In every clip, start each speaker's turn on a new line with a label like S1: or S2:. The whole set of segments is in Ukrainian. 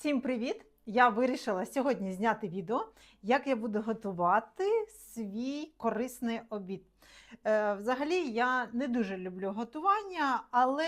S1: Всім привіт! Я вирішила сьогодні зняти відео, як я буду готувати свій корисний обід. Е, взагалі, я не дуже люблю готування, але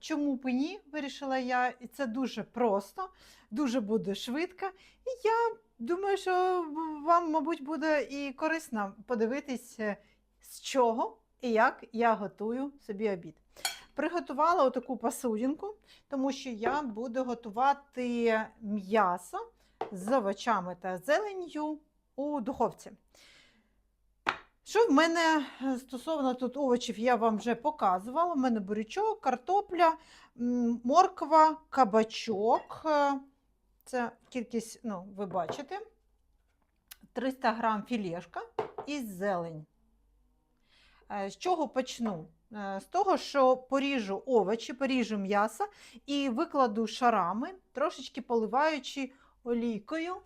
S1: чому б ні, вирішила я, і це дуже просто, дуже буде швидко. І я думаю, що вам, мабуть, буде і корисно подивитись, е, з чого і як я готую собі обід. Приготувала отаку посудинку, тому що я буду готувати м'ясо з овочами та зеленню у духовці. Що в мене е, стосовно тут овочів, я вам вже показувала. У мене бурячок, картопля, морква, кабачок. Е, Це кількість, ну, ви бачите, 300 грам філешка і зелень. Е, З чого почну? Е, З того, що поріжу овочі, поріжу м'ясо і викладу шарами, трошечки поливаючи олійкою.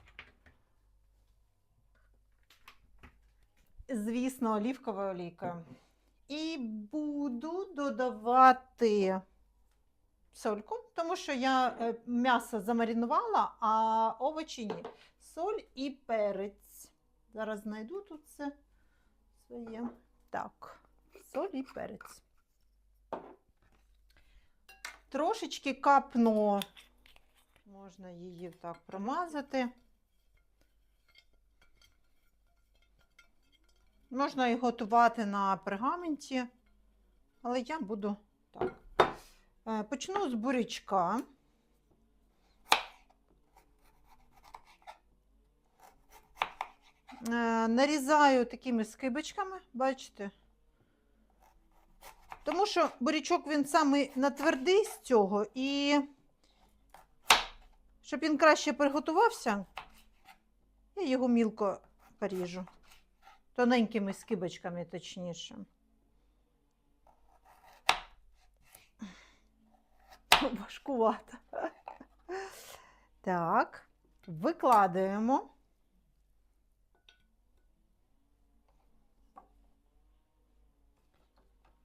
S1: Звісно, олівковою олійкою. І буду додавати сольку, тому що я е, м'ясо замаринувала, а овочі ні. Соль і перець. Зараз знайду тут це своє. Так, соль і перець. Трошечки капну, можна її так промазати. Можна і готувати на пергаменті, але я буду так. Е, Почну з бурячка. Нарізаю такими скибочками, бачите? Тому що бурячок він самий натвердий з цього, і щоб він краще приготувався, я його мілко поріжу. Тоненькими скибочками, точніше. Важкувато. Так, викладаємо.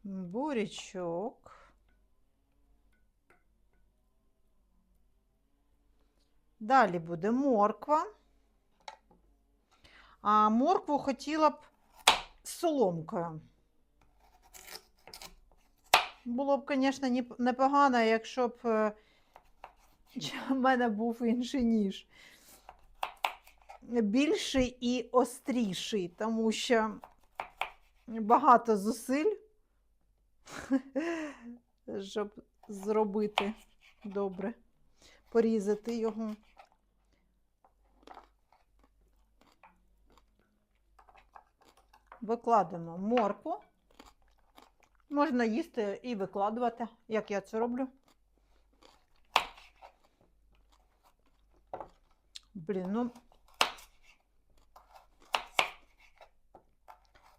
S1: Бурячок. Далі буде морква. А моркву хотіла б соломкою. Було б, звісно, непогано, якщо б е, в мене був інший ніж. Більший і остріший, тому що багато зусиль, щоб зробити добре, порізати його. Викладемо моркву. Можна їсти і викладувати, як я це роблю. Блін, ну.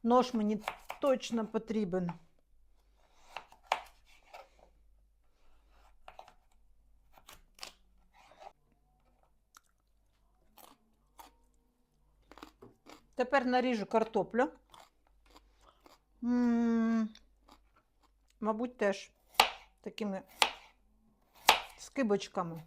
S1: Нож мені точно потрібен. Тепер наріжу картоплю. Мабуть, теж такими скибочками.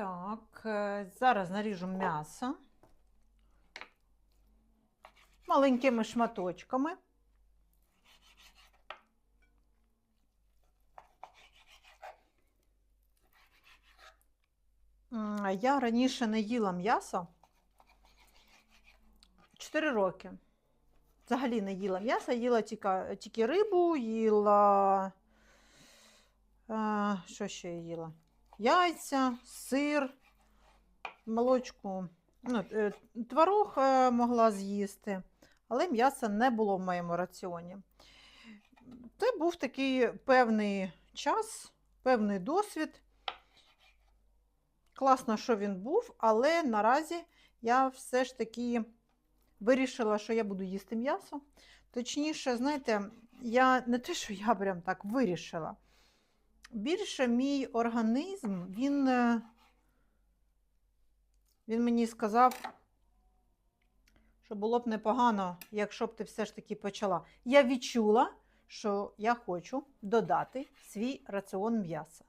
S1: Так, е, зараз наріжу м'ясо маленькими шматочками. Я раніше не їла м'ясо 4 роки. Взагалі не їла м'ясо, їла тільки, рибу, їла. А, що ще я їла? Яйця, сир, молочку, ну, е, творог е, могла з'їсти, але м'яса не було в моєму раціоні. Це був такий певний час, певний досвід. Класно, що він був, але наразі я все ж таки вирішила, що я буду їсти м'ясо. Точніше, знаєте, я не те, що я прям так вирішила. Більше мій організм, він, е, він мені сказав, що було б непогано, якщо б ти все ж таки почала. Я відчула, що я хочу додати свій раціон м'яса.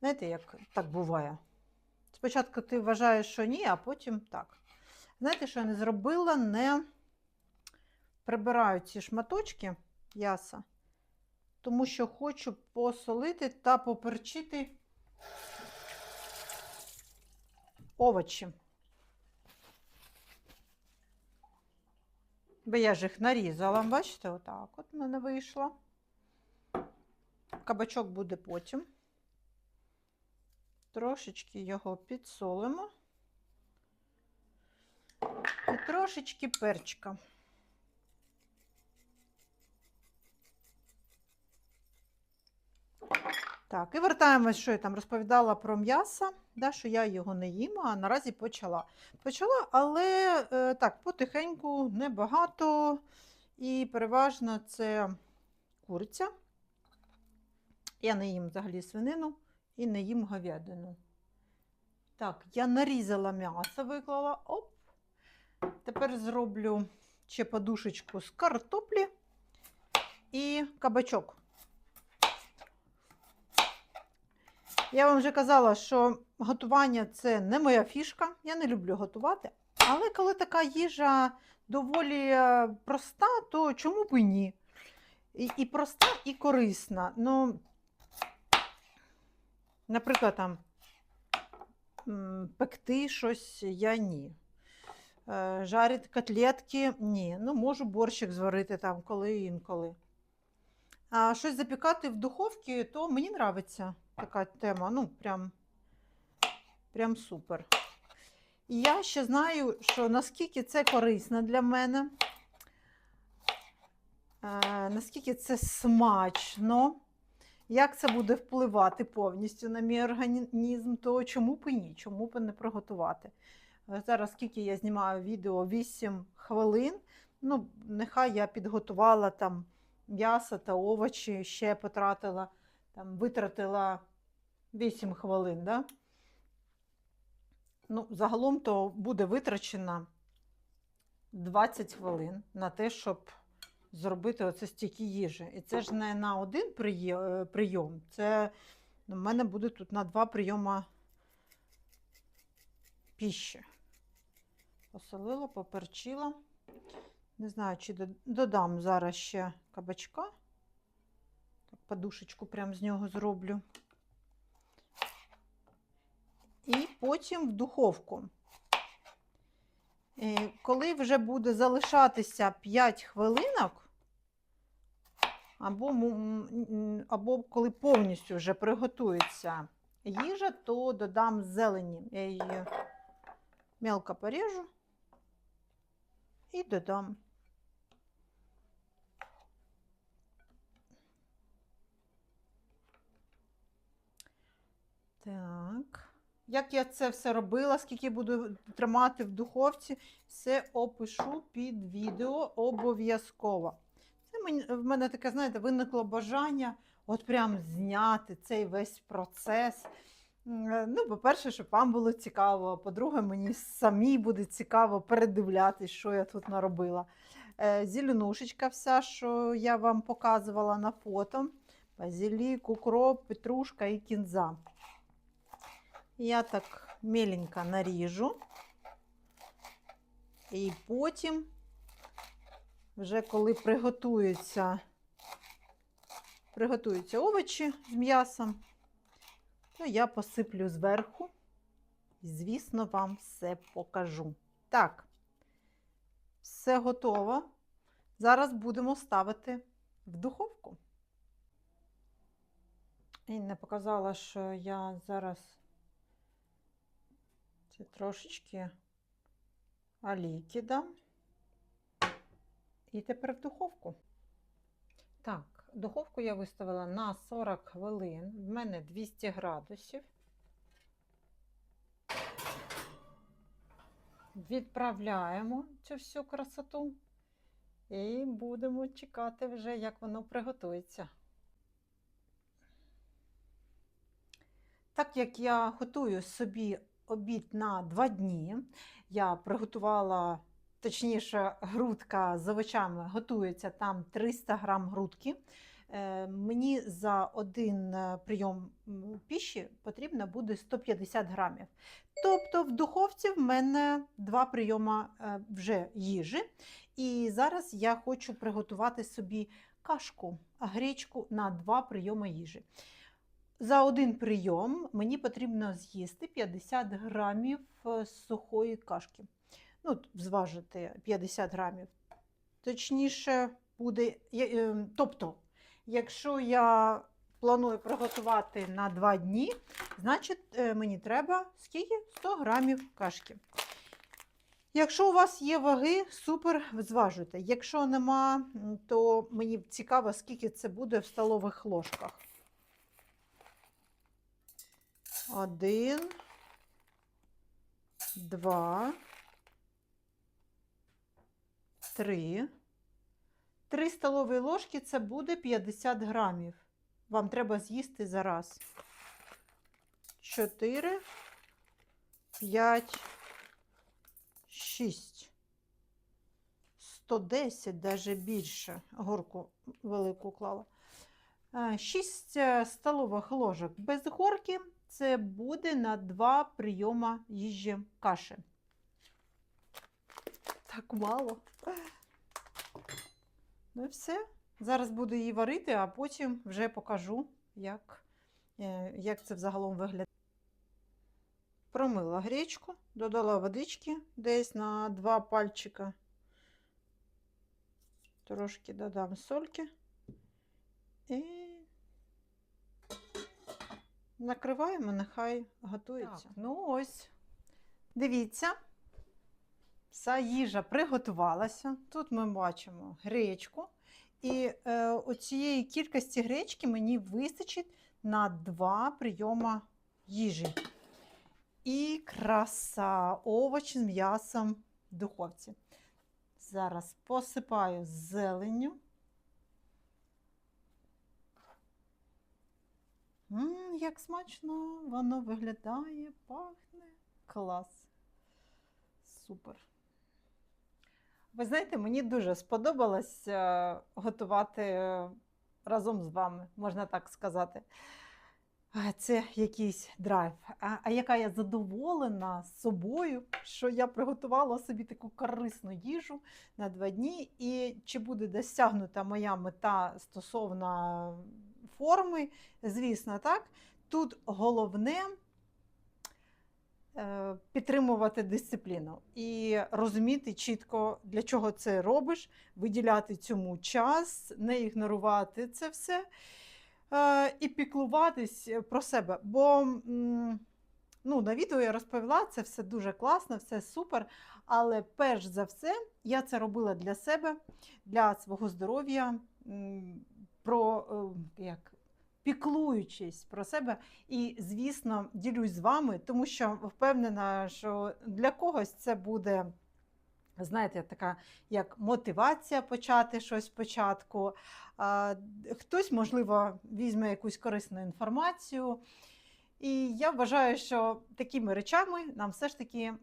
S1: Знаєте, як так буває? Спочатку ти вважаєш, що ні, а потім так. Знаєте, що я не зробила? Не прибираю ці шматочки м'яса, тому що хочу посолити та поперчити овочі. Бо я ж їх нарізала, бачите, отак от в мене вийшло. Кабачок буде потім. Трошечки його підсолимо. І трошечки перчика. Так, і вертаємось, що я там розповідала про м'ясо, да, що я його не їм, а наразі почала. Почала, але е, так, потихеньку, небагато. І переважно це куриця. Я не їм взагалі свинину і не їм говядину. Так, я нарізала м'ясо, виклала. Оп. Тепер зроблю ще подушечку з картоплі і кабачок. Я вам вже казала, що готування це не моя фішка. Я не люблю готувати. Але коли така їжа доволі е, проста, то чому б і ні? І, і проста, і корисна. Ну, наприклад, там пекти щось я ні. Е, Жарити котлетки ні. Ну, можу борщик зварити там коли інколи. А щось запікати в духовці, то мені подобається така тема. Ну, прям, прям супер. І я ще знаю, що наскільки це корисно для мене, е, наскільки це смачно, як це буде впливати повністю на мій організм, то чому б і ні, чому б не приготувати. Е, Зараз, скільки я знімаю відео, 8 хвилин. Ну, нехай я підготувала там м'ясо та овочі, ще потратила, там, витратила 8 хвилин. Да? Ну, загалом то буде витрачено 20 хвилин на те, щоб зробити оце стільки їжі. І це ж не на один е, прийом, це в мене буде тут на два прийома піші. Посолила, поперчила. Не знаю, чи додам зараз ще кабачка. Так, подушечку прямо з нього зроблю. І потім в духовку. Е, Коли вже буде залишатися 5 хвилинок, або, або коли повністю вже приготується їжа, то додам зелені. Я її мелко поріжу і додам. Так. Як я це все робила, скільки буду тримати в духовці, все опишу під відео обов'язково. Це в мене таке, знаєте, виникло бажання от прям зняти цей весь процес. Е, Ну, по-перше, щоб вам було цікаво, а по-друге, мені самі буде цікаво передивлятись, що я тут наробила. Е, Зеленушечка вся, що я вам показувала на фото. Базилік, укроп, петрушка і кінза. Я так меленько наріжу. І потім, вже коли приготуються, приготуються овочі з м'ясом, то я посиплю зверху і, звісно, вам все покажу. Так, все готово. Зараз будемо ставити в духовку. І не показала, що я зараз Це трошечки олійки дам. І тепер в духовку. Так, духовку я виставила на 40 хвилин. В мене 200 градусів. Відправляємо цю всю красоту і будемо чекати вже, як воно приготується. Так як я готую собі обід на 2 дні, я приготувала, точніше, грудка з овочами готується там 300 грам грудки. Е, Мені за один е, прийом піші потрібно буде 150 грамів. Тобто в духовці в мене два прийоми е, вже їжі. І зараз я хочу приготувати собі кашку, гречку на два прийоми їжі. За один прийом мені потрібно з'їсти 50 грамів е, сухої кашки. Ну, зважити 50 грамів. Точніше, буде. е, Тобто, якщо я планую приготувати на 2 дні, значить е, мені треба скільки? 100 грамів кашки. Якщо у вас є ваги, супер, зважуйте. Якщо нема, то мені цікаво, скільки це буде в столових ложках. Один, два, три. Три столові ложки це буде 50 грамів. Вам треба з'їсти зараз. Чотири, п'ять, шість. 110, навіть більше. Горку велику клала. 6 столових ложок без горки це буде на 2 прийома їжі каші. Так мало. Ну і все. Зараз буду її варити, а потім вже покажу, як, е, як це взагалом виглядає. Промила гречку, додала водички десь на 2 пальчика. Трошки додам сольки. І накриваємо, нехай готується. Так, ну ось, дивіться, вся їжа приготувалася. Тут ми бачимо гречку. І е, оцієї кількості гречки мені вистачить на два прийома їжі. І краса, овочі з м'ясом в духовці. Зараз посипаю зеленню. М, як смачно воно виглядає, пахне. Клас. Супер. Ви знаєте, мені дуже сподобалось е, готувати е, разом з вами, можна так сказати. Це якийсь драйв. А, а яка я задоволена собою, що я приготувала собі таку корисну їжу на два дні. І чи буде досягнута моя мета стосовно форми, звісно, так. Тут головне е, підтримувати дисципліну і розуміти чітко, для чого це робиш, виділяти цьому час, не ігнорувати це все е, і піклуватись про себе. Бо ну, на відео я розповіла, це все дуже класно, все супер. Але перш за все, я це робила для себе, для свого здоров'я, про е, як. Піклуючись про себе, і, звісно, ділюсь з вами, тому що впевнена, що для когось це буде, знаєте, така як мотивація почати щось спочатку. Хтось, можливо, візьме якусь корисну інформацію. І я вважаю, що такими речами нам все ж таки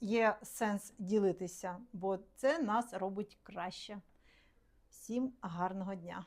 S1: є сенс ділитися, бо це нас робить краще. Всім гарного дня!